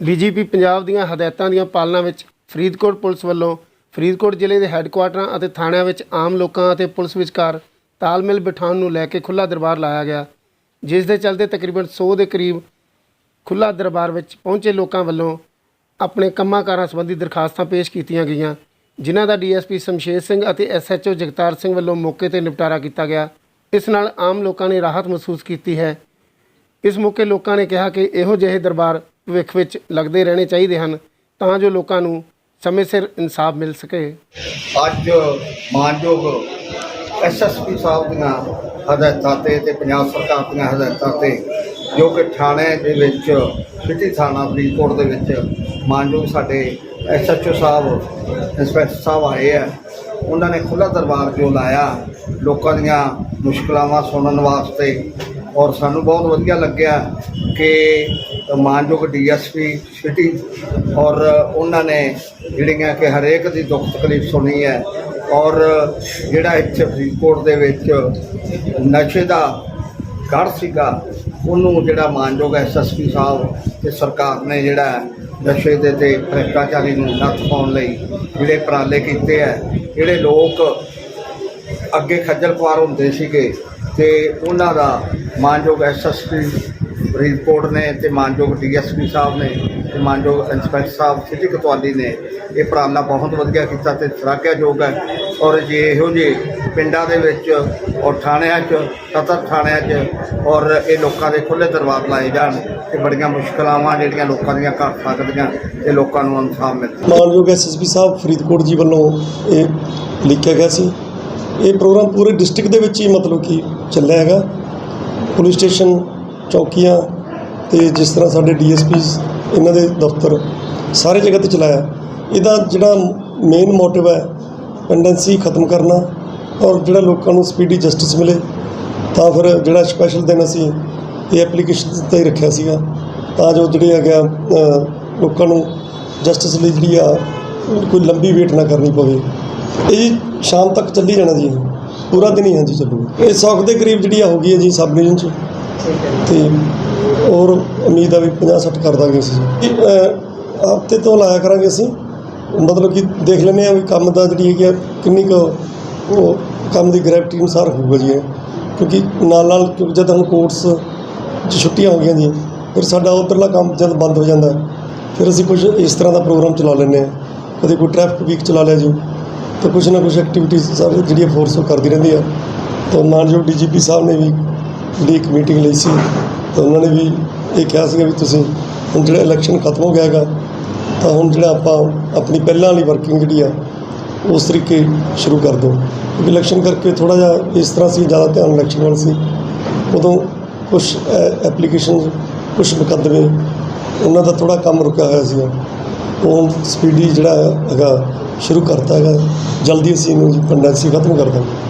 DGP Punjab ਦੀਆਂ ਹਦਾਇਤਾਂ ਦੀਆਂ ਪਾਲਣਾ ਵਿੱਚ ਫਰੀਦਕੋਟ ਪੁਲਿਸ ਵੱਲੋਂ ਫਰੀਦਕੋਟ ਜ਼ਿਲ੍ਹੇ ਦੇ ਹੈੱਡਕੁਆਟਰਾਂ ਅਤੇ ਥਾਣਿਆਂ ਵਿੱਚ ਆਮ ਲੋਕਾਂ ਅਤੇ ਪੁਲਿਸ ਵਿਚਕਾਰ ਤਾਲਮੇਲ ਬਿਠਾਉਣ ਨੂੰ ਲੈ ਕੇ ਖੁੱਲ੍ਹਾ ਦਰਬਾਰ ਲਾਇਆ ਗਿਆ, ਜਿਸ ਦੇ ਚਲਦੇ ਤਕਰੀਬਨ 100 ਦੇ ਕਰੀਬ ਖੁੱਲ੍ਹਾ ਦਰਬਾਰ ਵਿੱਚ ਪਹੁੰਚੇ ਲੋਕਾਂ ਵੱਲੋਂ ਆਪਣੇ ਕੰਮਾਂ-ਕਾਰਾਂ ਸੰਬੰਧੀ ਦਰਖਾਸਤਾਂ ਪੇਸ਼ ਕੀਤੀਆਂ ਗਈਆਂ। ਜਿਨ੍ਹਾਂ ਦਾ ਡੀਐਸਪੀ ਸ਼ਮਸ਼ੇਰ ਸਿੰਘ ਅਤੇ ਐਸਐਚਓ ਜਗਤਾਰ ਸਿੰਘ ਵੱਲੋਂ ਮੌਕੇ ਤੇ ਨਿਪਟਾਰਾ ਕੀਤਾ ਗਿਆ। ਇਸ ਨਾਲ ਆਮ ਲੋਕਾਂ ਨੇ ਰਾਹਤ ਮਹਿਸੂਸ ਕੀਤੀ ਹੈ। ਇਸ ਮੌਕੇ ਲੋਕਾਂ ਨੇ ਕਿਹਾ ਕਿ ਇਹੋ ਜਿਹੇ ਦਰਬਾਰ ਭਵਿੱਖ ਵਿੱਚ ਲੱਗਦੇ ਰਹਿਣੇ ਚਾਹੀਦੇ ਹਨ, ਤਾਂ ਜੋ ਲੋਕਾਂ ਨੂੰ ਸਮੇਂ ਸਿਰ ਇਨਸਾਫ ਮਿਲ ਸਕੇ। ਅੱਜ ਮਾਨਯੋਗ ਐਸਐਸਪੀ ਸਾਹਿਬ ਦੀਆਂ ਹਦਾਇਤਾਂ ਤੇ ਤੇ ਪੰਜਾਬ ਸਰਕਾਰ ਦੀਆਂ ਹਦਾਇਤਾਂ ਤੇ, ਜੋ ਕਿ ਥਾਣੇ ਦੇ ਵਿੱਚ, ਸਿਟੀ ਥਾਣਾ ਫਰੀਦਕੋਟ ਦੇ ਵਿੱਚ ਮਾਨਯੋਗ ਸਾਡੇ ਐਸਐਚਓ ਸਾਹਿਬ, ਇੰਸਪੈਕਟਰ ਸਾਹਿਬ ਆਏ ਆ। ਉਹਨਾਂ ਨੇ ਖੁੱਲ੍ਹਾ ਦਰਬਾਰ ਜੋ ਲਾਇਆ? ਲੋਕਾਂ ਦੀਆਂ ਮੁਸ਼ਕਲਾਵਾਂ ਸੁਣਨ ਵਾਸਤੇ। ਔਰ ਸਾਨੂੰ ਬਹੁਤ ਵਧੀਆ ਲੱਗਿਆ ਕਿ ਮਾਨਯੋਗ ਡੀਐਸਪੀ ਸਿਟੀ ਔਰ ਉਹਨਾਂ ਨੇ ਜਿਹੜੀਆਂ ਕਿ ਹਰੇਕ ਦੀ ਦੁੱਖ ਤਕਲੀਫ ਸੁਣੀ ਹੈ ਔਰ ਜਿਹੜਾ ਇੱਥੇ ਫਰੀਦਕੋਟ ਦੇ ਵਿੱਚ ਨਸ਼ੇ ਦਾ ਗੜ ਸੀਗਾ, ਉਹਨੂੰ ਜਿਹੜਾ ਮਾਨਯੋਗ ਐਸਐਸਪੀ ਸਾਹਿਬ ਤੇ ਸਰਕਾਰ ਨੇ ਜਿਹੜਾ ਨਸ਼ੇ ਦੇ ਤੇ ਭ੍ਰਿਸ਼ਟਾਚਾਰੀ ਨੂੰ ਨੱਥ ਪਾਉਣ ਲਈ ਜਿਹੜੇ ਉਪਰਾਲੇ ਕੀਤੇ ਹੈ ਜਿਹੜੇ ਲੋਕ ਅੱਗੇ ਖੱਜਲ ਖੁਆਰ ਹੁੰਦੇ ਸੀਗੇ ਤੇ ਉਹਨਾਂ ਦਾ ਮਾਨਯੋਗ ਐਸਐਸਪੀ ਫਰੀਦਕੋਟ ਨੇ ਤੇ ਮਾਨਯੋਗ ਡੀਐਸਪੀ ਸਾਹਿਬ ਨੇ ਤੇ ਮਾਨਯੋਗ ਇੰਸਪੈਕਟਰ ਸਾਹਿਬ ਸਿੱਧੀ ਕਤਵਾਲੀ ਨੇ ਇਹ ਉਪਰਾਲਾ ਬਹੁਤ ਵਧੀਆ ਕੀਤਾ ਤੇ ਸ਼ਲਾਘਾਯੋਗ ਹੈ। ਔਰ ਜੇ ਇਹੋ ਜਿਹੇ ਪਿੰਡਾਂ ਦੇ ਵਿੱਚ ਔਰ ਥਾਣਿਆਂ 'ਚ ਸਤਰ ਥਾਣਿਆਂ 'ਚ ਔਰ ਇਹ ਲੋਕਾਂ ਦੇ ਖੁੱਲ੍ਹੇ ਦਰਬਾਰ ਲਾਏ ਜਾਣ ਤੇ ਬੜੀਆਂ ਮੁਸ਼ਕਲਾਵਾਂ ਜਿਹੜੀਆਂ ਲੋਕਾਂ ਦੀਆਂ ਘੱਟ ਸਕਦੀਆਂ ਤੇ ਲੋਕਾਂ ਨੂੰ ਇਨਸਾਫ ਮਿਲ ਮਾਨਯੋਗ ਐਸਐਸਪੀ ਸਾਹਿਬ, ਫਰੀਦਕੋਟ ਜੀ ਵੱਲੋਂ ਇਹ ਲਿਖਿਆ ਗਿਆ ਸੀ। ਇਹ ਪ੍ਰੋਗਰਾਮ ਪੂਰੇ ਡਿਸਟ੍ਰਿਕਟ ਦੇ ਵਿੱਚ ਹੀ ਮਤਲਬ ਕਿ ਚੱਲਿਆ ਹੈਗਾ। ਪੁਲਿਸ ਸਟੇਸ਼ਨ, ਚੌਕੀਆਂ ਤੇ ਜਿਸ ਤਰ੍ਹਾਂ ਸਾਡੇ ਡੀਐਸਪੀਸ ਇਹਨਾਂ ਦੇ ਦਫ਼ਤਰ ਸਾਰੇ ਜਗ੍ਹਾ ਤੇ ਚਲਾਇਆ। ਇਹਦਾ ਜਿਹੜਾ ਮੇਨ ਮੋਟਿਵ ਹੈ ਪੈਂਡੈਂਸੀ ਖਤਮ ਕਰਨਾ ਔਰ ਜਿਹੜਾ ਲੋਕਾਂ ਨੂੰ ਸਪੀਡੀ ਜਸਟਿਸ ਮਿਲੇ ਤਾਂ ਫਿਰ ਜਿਹੜਾ ਸਪੈਸ਼ਲ ਦਿਨ ਅਸੀਂ ਇਹ ਐਪਲੀਕੇਸ਼ਨ ਤੇ ਰੱਖਿਆ ਸੀਗਾ ਤਾਂ ਜੋ ਜਿਹੜੇ ਹੈਗਾ ਅ, ਲੋਕਾਂ ਨੂੰ ਜਸਟਿਸ ਲਈ ਜਿਹੜੀ ਆ ਕੋਈ ਲੰਬੀ ਵੇਟ ਨਾ ਕਰਨੀ ਪਵੇ। ਇਹ ਸ਼ਾਮ ਤੱਕ ਚੱਲੀ ਜਾਣਾ ਜੀ ਪੂਰਾ ਦਿਨ ਹੀ ਹਾਂਜੀ ਚੱਲੂਗਾ। ਇਹ 100 ਦੇ ਕਰੀਬ ਜਿਹੜੀ ਆ ਹੋ ਗਈ ਹੈ ਜੀ ਸਬ ਡਿਵੀਜ਼ਨ ਚ। ਤੇ ਔਰ ਉਮੀਦ ਆ ਵੀ 50 60 ਕਰ ਦਾਂਗੇ ਅਸੀਂ। ਹਫ਼ਤੇ ਤੋਂ ਲਾਇਆ ਕਰਾਂਗੇ ਅਸੀਂ। ਮਤਲਬ ਕਿ ਦੇਖ ਲੈਂਦੇ ਆ ਵੀ ਕੰਮ ਦਾ ਜਿਹੜੀ ਹੈਗੀ ਆ ਕਿੰਨੀ ਕੁ ਉਹ ਕੰਮ ਦੀ ਗ੍ਰੈਵਿਟੀ ਅਨੁਸਾਰ ਹੋਊਗਾ ਜੀ ਇਹ। ਕਿਉਂਕਿ ਨਾਲ ਨਾਲ ਕਿਉਂਕਿ ਜਦ ਹੁਣ ਕੋਰਟਸ 'ਚ ਛੁੱਟੀਆਂ ਹੋ ਗਈਆਂ ਜੀ ਫਿਰ ਸਾਡਾ ਉੱਧਰਲਾ ਕੰਮ ਜਦ ਬੰਦ ਹੋ ਜਾਂਦਾ ਹੈ, ਫਿਰ ਅਸੀਂ ਕੁਝ ਇਸ ਤਰ੍ਹਾਂ ਦਾ ਪ੍ਰੋਗਰਾਮ ਚਲਾ ਲੈਂਦੇ ਹਾਂ। ਕਦੇ ਕੋਈ ਟ੍ਰੈਫਿਕ ਵੀਕ ਚਲਾ ਲਿਆ ਜੀ ਤਾਂ ਕੁਝ ਨਾ ਕੁਝ ਐਕਟੀਵਿਟੀਜ਼ ਸਾਰੀ ਜਿਹੜੀ ਫੋਰਸ ਉਹ ਕਰਦੀ ਰਹਿੰਦੀ ਆ। ਤਾਂ ਮਾਨਯੋਗ ਡੀਜੀਪੀ ਸਾਹਿਬ ਨੇ ਵੀ ਜਿਹੜੀ ਇੱਕ ਮੀਟਿੰਗ ਲਈ ਸੀ ਤਾਂ ਉਹਨਾਂ ਨੇ ਵੀ ਇਹ ਕਿਹਾ ਸੀਗਾ ਵੀ ਤੁਸੀਂ ਹੁਣ ਜਿਹੜਾ ਇਲੈਕਸ਼ਨ ਖਤਮ ਹੋ ਗਿਆ ਹੈਗਾ ਤਾਂ ਹੁਣ ਜਿਹੜਾ ਆਪਾਂ ਆਪਣੀ ਪਹਿਲਾਂ ਵਾਲੀ ਵਰਕਿੰਗ ਜਿਹੜੀ ਆ, ਉਸ ਤਰੀਕੇ ਸ਼ੁਰੂ ਕਰ ਦੋ। ਇਲੈਕਸ਼ਨ ਕਰਕੇ ਥੋੜਾ ਜਿਹਾ ਇਸ ਤਰ੍ਹਾਂ ਸੀ, ਜ਼ਿਆਦਾ ਧਿਆਨ ਇਲੈਕਸ਼ਨ ਵੱਲ ਸੀ। ਉਦੋਂ ਕੁਝ ਐਪਲੀਕੇਸ਼ਨ ਕੁਝ ਮੁਕੱਦਮੇ, ਉਹਨਾਂ ਦਾ ਥੋੜਾ ਕੰਮ ਰੁਕਿਆ ਹੋਇਆ ਸੀ ਉਹ ਸਪੀਡੀ ਜਿਹੜਾ ਹੈਗਾ, ਸ਼ੁਰੂ ਕਰਤਾ ਹੈਗਾ। ਜਲਦੀ ਅਸੀਂ ਇਹਨੂੰ ਕੰਡੈਂਸੀ ਖਤਮ ਕਰ ਦਾਂਗੇ।